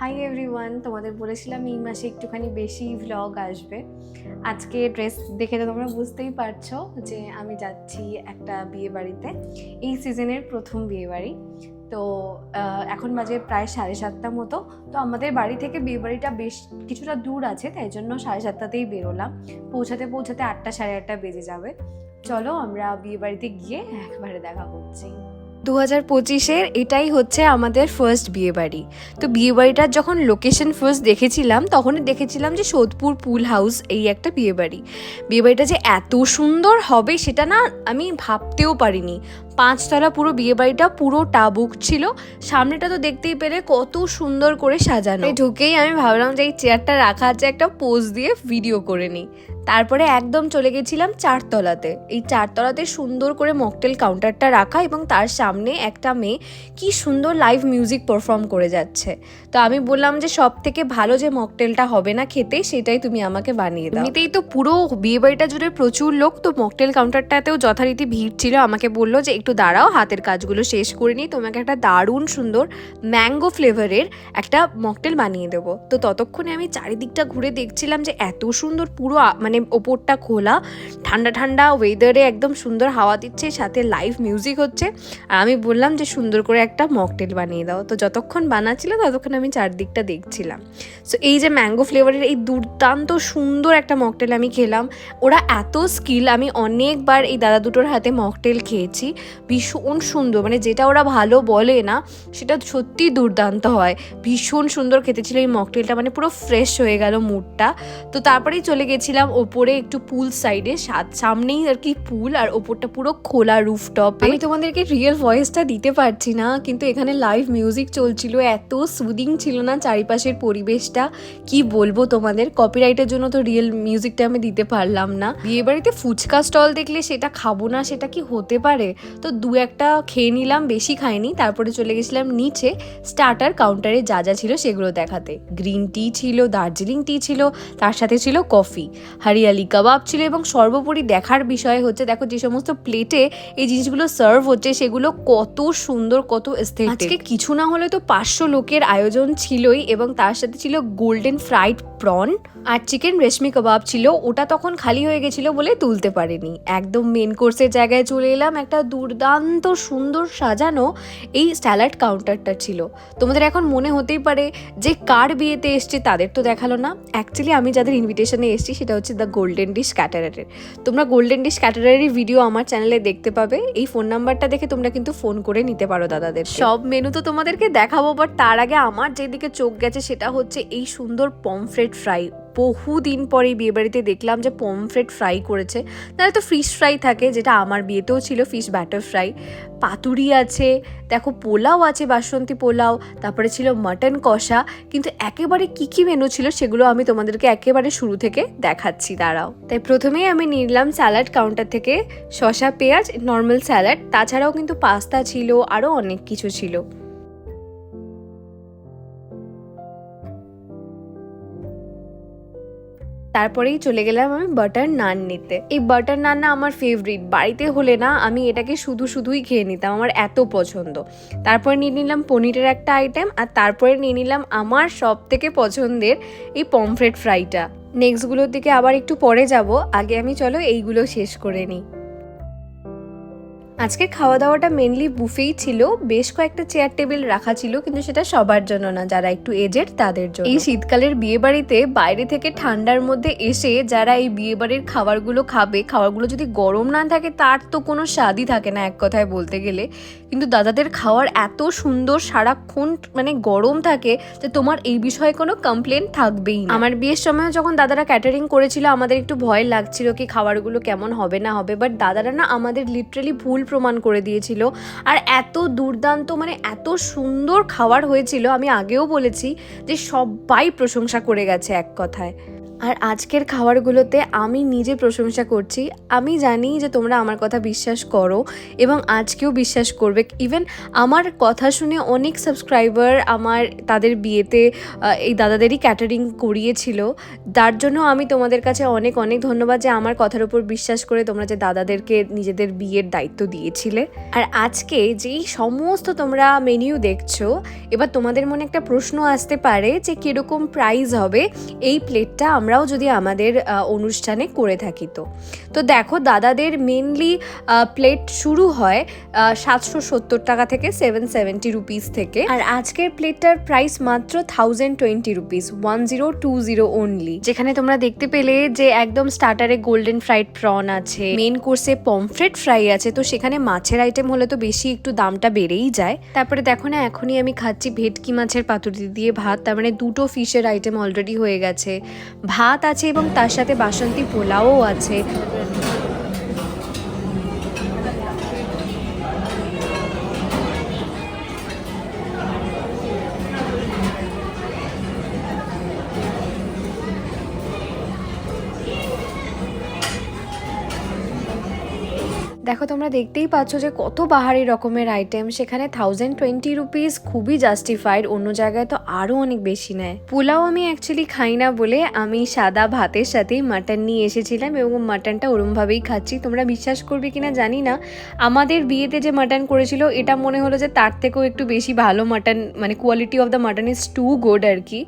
Hi everyone তোমাদের বলেছিলাম এই মাসে একটুখানি বেশি ভ্লগ আসবে। আজকে ড্রেস দেখে তো তোমরা বুঝতেই পারছ যে আমি যাচ্ছি একটা বিয়ে বাড়িতে। এই সিজনের প্রথম বিয়ে বাড়ি। তো এখন বাজে প্রায় সাড়ে সাতটা মতো। তো আমাদের বাড়ি থেকে বিয়ে বাড়িটা বেশ কিছুটা দূর আছে, তাই জন্য সাড়ে সাতটাতেই বেরোলাম। পৌঁছাতে পৌঁছাতে আটটা সাড়ে আটটা বেজে যাবে। চলো আমরা বিয়ে বাড়িতে গিয়ে একবারে দেখা করছি। দু হাজার পঁচিশের এটাই হচ্ছে আমাদের ফার্স্ট বিয়ে বাড়ি তো বিয়ে বাড়িটার যখন লোকেশন ফার্স্ট দেখেছিলাম, তখনই দেখেছিলাম যে সোদপুর পুল হাউস এই একটা বিয়ে বাড়ি বিয়ে বাড়িটা যে এত সুন্দর হবে সেটা না আমি ভাবতেও পারিনি। পাঁচতলা পুরো বিয়ে বাড়িটা পুরো টাবুক ছিল। সামনেটা তো দেখতেই পেলে কত সুন্দর করে সাজানো। এই ঢুকেই আমি ভাবলাম যে এই চেয়ারটা রাখা আছে একটা পোজ দিয়ে ভিডিও করে নিই। তারপরে একদম চলে গেছিলাম চারতলাতে। এই চারতলাতে সুন্দর করে মকটেল কাউন্টারটা রাখা এবং তার সামনে একটা মেয়ে কি সুন্দর লাইভ মিউজিক পারফর্ম করে যাচ্ছে। তো আমি বললাম যে সব থেকে ভালো যে মকটেলটা হবে না খেতে সেটাই তুমি আমাকে বানিয়ে দাও। এমনিতেই তো পুরো বিয়ে বাড়িটা জুড়ে প্রচুর লোক তো মকটেল কাউন্টারটাতেও যথারীতি ভিড় ছিল। আমাকে বলল যে একটু দাঁড়াও, হাতের কাজগুলো শেষ করে নিই। তোমাকে একটা দারুণ সুন্দর ম্যাঙ্গো ফ্লেভারের একটা মকটেল বানিয়ে দেবো। তো ততক্ষণে আমি চারিদিকটা ঘুরে দেখছিলাম যে এত সুন্দর পুরো মানে ওপরটা খোলা, ঠান্ডা ঠান্ডা ওয়েদারে একদম সুন্দর হাওয়া দিচ্ছে, সাথে লাইভ মিউজিক হচ্ছে। আর আমি বললাম যে সুন্দর করে একটা মকটেল বানিয়ে দাও। তো যতক্ষণ বানাচ্ছিল ততক্ষণ আমি চারদিকটা দেখছিলাম। সো এই যে ম্যাঙ্গো ফ্লেভারের এই দুর্দান্ত সুন্দর একটা মকটেল আমি খেলাম। ওরা এত স্কিল আমি অনেকবার এই দাদা দুটোর হাতে মকটেল খেয়েছি। ভীষণ সুন্দর মানে যেটা ওরা ভালো বলে না, সেটা সত্যি দুর্দান্ত হয়। ভীষণ সুন্দর খেতে ছিল এই মকটেলটা মানে পুরো ফ্রেশ হয়ে গেল মুডটা। তো তারপরেই চলে গেছিলাম ওপরে একটু পুল সাইডে সামনেই আর কি পুল আর ওপরটা পুরো খোলা রুফটপ আমি তোমাদেরকে রিয়েল ভয়েসটা দিতে পারছি না, কিন্তু এখানে লাইভ মিউজিক চলছিল, এত সুদিং ছিল না চারিপাশের পরিবেশটা। কি বলব তোমাদের কপিরাইটের জন্য তো রিয়েল মিউজিকটা আমি দিতে পারলাম না। বিয়ে বাড়িতে ফুচকা স্টল দেখলে সেটা খাব না, সেটা কি হতে পারে? তো দু একটা খেয়ে নিলাম, বেশি খাইনি। তারপরে চলে গেছিলাম নিচে। স্টার্টার কাউন্টারে যা যা ছিল সেগুলো দেখাতে। গ্রিন টি ছিল দার্জিলিং টি ছিল, তার সাথে ছিল কফি হারিয়ালি কাবাব ছিল এবং সর্বোপরি দেখার বিষয় হচ্ছে, দেখো যে সমস্ত প্লেটে এই জিনিসগুলো সার্ভ হচ্ছে, সেগুলো কত সুন্দর, কত আজকে কিছু না হলে তো পাঁচশো লোকের আয়োজন ছিলই এবং তার সাথে ছিল গোল্ডেন ফ্রাইড প্রন আর চিকেন রেশমি কাবাব ছিল। ওটা তখন খালি হয়ে গেছিল বলে তুলতে পারিনি। একদম মেন কোর্সের জায়গায় চলে এলাম, একটা দুর্দান্ত সুন্দর সাজানো এই স্যালাড কাউন্টারটা ছিল। তোমাদের এখন মনে হতেই পারে যে কার বিয়েতে এসছে তাদের তো দেখাল না। অ্যাকচুয়ালি আমি যাদের ইনভিটেশনে এসেছি সেটা হচ্ছে দ্য গোল্ডেন ডিশ ক্যাটারারের তোমরা গোল্ডেন ডিশ ক্যাটারারের ভিডিও আমার চ্যানেলে দেখতে পাবে। এই ফোন নাম্বারটা দেখে তোমরা কিন্তু ফোন করে নিতে পারো দাদাদের সব মেনু তো তোমাদেরকে দেখাবো বাট তার আগে আমার যেদিকে চোখ গেছে সেটা হচ্ছে এই সুন্দর পমফ্রেট ফ্রাই বহু দিন পরে বিয়ে বাড়িতে দেখলাম যে পমফ্রেট ফ্রাই করেছে। তাহলে তো ফিশ ফ্রাই থাকে, যেটা আমার বিয়েতেও ছিল ফিশ ব্যাটার ফ্রাই পাতুরি আছে, দেখো পোলাও আছে, বাসন্তী পোলাও, তারপরে ছিল মাটন কষা, কিন্তু একেবারে কি কি মেনু ছিল সেগুলো আমি তোমাদেরকে একেবারে শুরু থেকে দেখাচ্ছি, দাঁড়াও। তাই প্রথমেই আমি নিলাম স্যালাড কাউন্টার থেকে শসা, পেঁয়াজ নর্মাল স্যালাড তাছাড়াও কিন্তু পাস্তা ছিল আরও অনেক কিছু ছিল। তারপরেই চলে গেলাম আমি বাটার নান নিতে। এই বাটার নান না আমার ফেভারিট বাড়িতে হলে না আমি এটাকে শুধু শুধুই খেয়ে নিতাম, আমার এত পছন্দ। তারপরে নিয়ে নিলাম পনিরের একটা আইটেম আর তারপরে নিয়ে নিলাম আমার সব থেকে পছন্দের এই পমফ্রেট ফ্রাইটা নেক্সটগুলোর দিকে আবার একটু পরে যাব। আগে আমি, চলো, এইগুলো শেষ করে নিই। আজকে খাওয়া দাওয়াটা মেনলি বুফেই ছিল। বেশ কয়েকটা চেয়ার টেবিল রাখা ছিল, কিন্তু সেটা সবার জন্য না, যারা একটু এজেড তাদের জন্য। এই শীতকালের বিয়ে বাড়িতে বাইরে থেকে ঠান্ডার মধ্যে এসে যারা এই বিয়ে বাড়ির খাবারগুলো খাবে, খাবারগুলো যদি গরম না থাকে, তার তো কোনো স্বাদই থাকে না, এক কথায় বলতে গেলে। কিন্তু দাদাদের খাওয়ার এত সুন্দর সারাক্ষণ মানে গরম থাকে যে তোমার এই বিষয়ে কোনো কমপ্লেন থাকবেই না। আমার বিয়ের সময় যখন দাদারা ক্যাটারিং করেছিল, আমাদের একটু ভয় লাগছিল কি খাবারগুলো কেমন হবে না হবে বাট দাদারা না আমাদের লিটারালি ভুল প্রমাণ করে দিয়েছিল। আর এত দুর্দান্ত মানে এত সুন্দর খাবার হয়েছিল, আমি আগেও বলেছি যে সবাই প্রশংসা করে গেছে এক কথায়। আর আজকের খাবারগুলোতে আমি নিজে প্রশংসা করছি। আমি জানি যে তোমরা আমার কথা বিশ্বাস করো এবং আজকেও বিশ্বাস করবে। ইভেন আমার কথা শুনে অনেক সাবস্ক্রাইবার আমার তাদের বিয়েতে এই দাদাদেরই ক্যাটারিং করিয়েছিল। তার জন্য আমি তোমাদের কাছে অনেক অনেক ধন্যবাদ যে আমার কথার উপর বিশ্বাস করে তোমরা যে দাদাদেরকে নিজেদের বিয়ের দায়িত্ব দিয়েছিলে। আর আজকে যেই সমস্ত তোমরা মেনিউ দেখছ, এবার তোমাদের মনে একটা প্রশ্ন আসতে পারে যে কীরকম প্রাইস হবে এই প্লেটটা আমরাও যদি আমাদের অনুষ্ঠানে করে থাকি তো। তো দেখো, দাদাদের মেনলি প্লেট শুরু হয় সাতশো সত্তর টাকা থেকে সেভেন সেভেন্টি রুপিস থেকে। আর আজকের প্লেটটার প্রাইস মাত্র thousand twenty rupees one zero two zero only যেখানে তোমরা দেখতে পেলে যে একদম স্টার্টারে গোল্ডেন ফ্রাইড প্রন আছে মেন কোর্সে পমফ্রেট ফ্রাই আছে, তো সেখানে মাছের আইটেম হলে তো বেশি একটু দামটা বেড়েই যায়। তারপরে দেখো না, এখনই আমি খাচ্ছি ভেটকি মাছের পাতুরি দিয়ে ভাত, তার মানে দুটো ফিশের আইটেম অলরেডি হয়ে গেছে। ভাত আছে এবং তার সাথে বাসন্তী পোলাও আছে। দেখো, তোমরা দেখতেই পাচ্ছ যে কত বাহারি রকমের আইটেম সেখানে থাউজেন্ড টোয়েন্টি রুপিস খুবই জাস্টিফাইড অন্য জায়গায় তো আরও অনেক বেশি নেয়। পোলাও আমি অ্যাকচুয়ালি খাই না বলে আমি সাদা ভাতের সাথেই মাটন নিয়ে এসেছিলাম এবং মাটনটা ওরমভাবেই খাচ্ছি। তোমরা বিশ্বাস করবে কিনা জানি না। আমাদের বিয়েতে যে মাটন করেছিল, এটা মনে হলো যে তার থেকেও একটু বেশি ভালো মাটন মানে quality of the mutton is too good আর কি।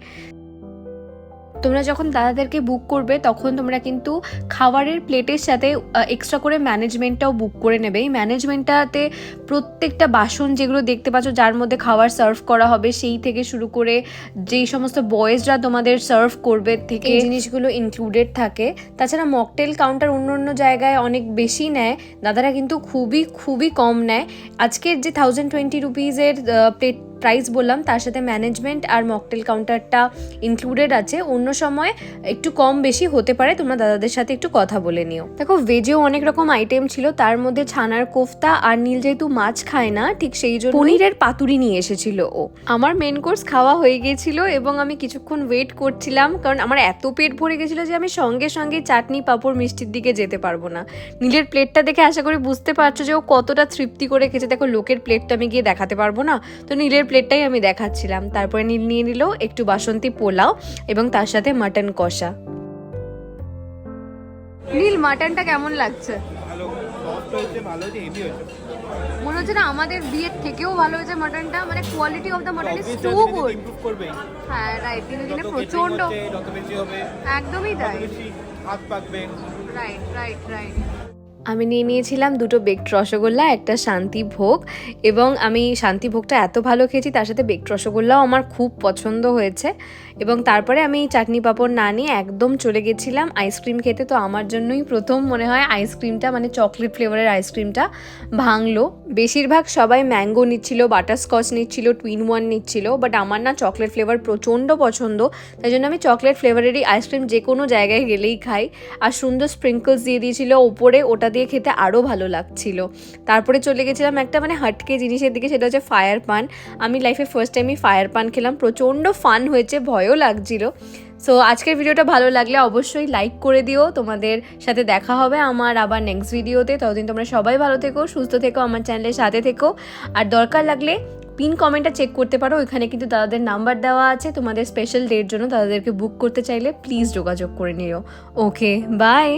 তোমরা যখন দাদাদেরকে বুক করবে, তখন তোমরা কিন্তু খাবারের প্লেটের সাথে এক্সট্রা করে ম্যানেজমেন্টটাও বুক করে নেবে। এই ম্যানেজমেন্টটাতে প্রত্যেকটা বাসন যেগুলো দেখতে পাচ্ছ, যার মধ্যে খাবার সার্ভ করা হবে, সেই থেকে শুরু করে যেই সমস্ত বয়েজরা তোমাদের সার্ভ করবে থেকে জিনিসগুলো ইনক্লুডেড থাকে। তাছাড়া মকটেল কাউন্টার অন্য অন্য জায়গায় অনেক বেশি নেয়। দাদারা কিন্তু খুবই খুবই কম নেয়। আজকের যে থাউজেন্ড টোয়েন্টি রুপিজের প্লেট প্রাইস বললাম, তার সাথে ম্যানেজমেন্ট আর মকটেল কাউন্টারটা ইনক্লুডেড আছে। অন্য সময় একটু কম বেশি হতে পারে, তোমরা দাদাদের সাথে একটু কথা বলে নিও। দেখো ভেজেও অনেক রকম আইটেম ছিল, তার মধ্যে ছানার কোফতা আর নীল যেহেতু মাছ খায় না, ঠিক সেই জন্য পনিরের পাতুরি নিয়ে এসেছিল ও। আমার মেন কোর্স খাওয়া হয়ে গিয়েছিল এবং আমি কিছুক্ষণ ওয়েট করছিলাম, কারণ আমার এত পেট ভরে গেছিল যে আমি সঙ্গে সঙ্গে চাটনি, পাঁপড়, মিষ্টির দিকে যেতে পারব না। নীলের প্লেটটা দেখে আশা করি বুঝতে পারছ যে ও কতটা তৃপ্তি করে খেয়েছে। দেখো, লোকের প্লেটটা আমি গিয়ে দেখাতে পারব না। তো নীলের প্লেটটাই আমি দেখাচ্ছিলাম। তারপরে নিয়ে নিল একটু বাসন্তী পোলাও এবং তার সাথে মাটন কষা। নীল মাটনটা কেমন লাগছে? মনে হচ্ছে না আমাদের বিয়ের থেকেও ভালো হয়েছে মাটনটা মানে quality of the mutton is too good হ্যাঁ রাইট দিনে দিনে প্রচণ্ড একদমই তাই। হাত পাকবে। রাইট রাইট রাইট আমি নিয়ে নিয়েছিলাম দুটো বেকড রসগোল্লা, একটা শান্তি ভোগ এবং আমি শান্তি ভোগটা এত ভালো খেয়েছি, তার সাথে বেকড রসগোল্লাও আমার খুব পছন্দ হয়েছে। এবং তারপরে আমি চাটনি পাঁপড় না নিয়ে একদম চলে গেছিলাম আইসক্রিম খেতে। তো আমার জন্যই প্রথম মনে হয় আইসক্রিমটা মানে চকলেট ফ্লেভারের আইসক্রিমটা ভাঙলো। বেশিরভাগ সবাই ম্যাঙ্গো নিচ্ছিল বাটারস্কচ নিচ্ছিল টুইন ওয়ান নিচ্ছিল বাট আমার না চকলেট ফ্লেভার প্রচণ্ড পছন্দ। তাই জন্য আমি চকলেট ফ্লেভারেরই আইসক্রিম যে কোনো জায়গায় গেলেই খাই। আর সুন্দর স্প্রিঙ্কলস দিয়ে দিয়েছিল, ওপরে ওটা দিয়ে খেতে আরও ভালো লাগছিল। তারপরে চলে গেছিলাম একটা মানে হাটকে জিনিসের দিকে, সেটা হচ্ছে ফায়ার পান আমি লাইফে ফার্স্ট টাইমই ফায়ার পান খেলাম। প্রচণ্ড ফান হয়েছে ভয়ও লাগছিল। সো আজকের ভিডিওটা ভালো লাগলে অবশ্যই লাইক করে দিও। তোমাদের সাথে দেখা হবে আমার আবার নেক্সট ভিডিওতে ততদিন তোমরা সবাই ভালো থেকো, সুস্থ থেকো, আমার চ্যানেলের সাথে থেকো। আর দরকার লাগলে পিন কমেন্টটা চেক করতে পারো। ওইখানে কিন্তু দাদাদের নাম্বার দেওয়া আছে। তোমাদের স্পেশাল ডের জন্য দাদাদেরকে বুক করতে চাইলে প্লিজ যোগাযোগ করে নিও। Okay bye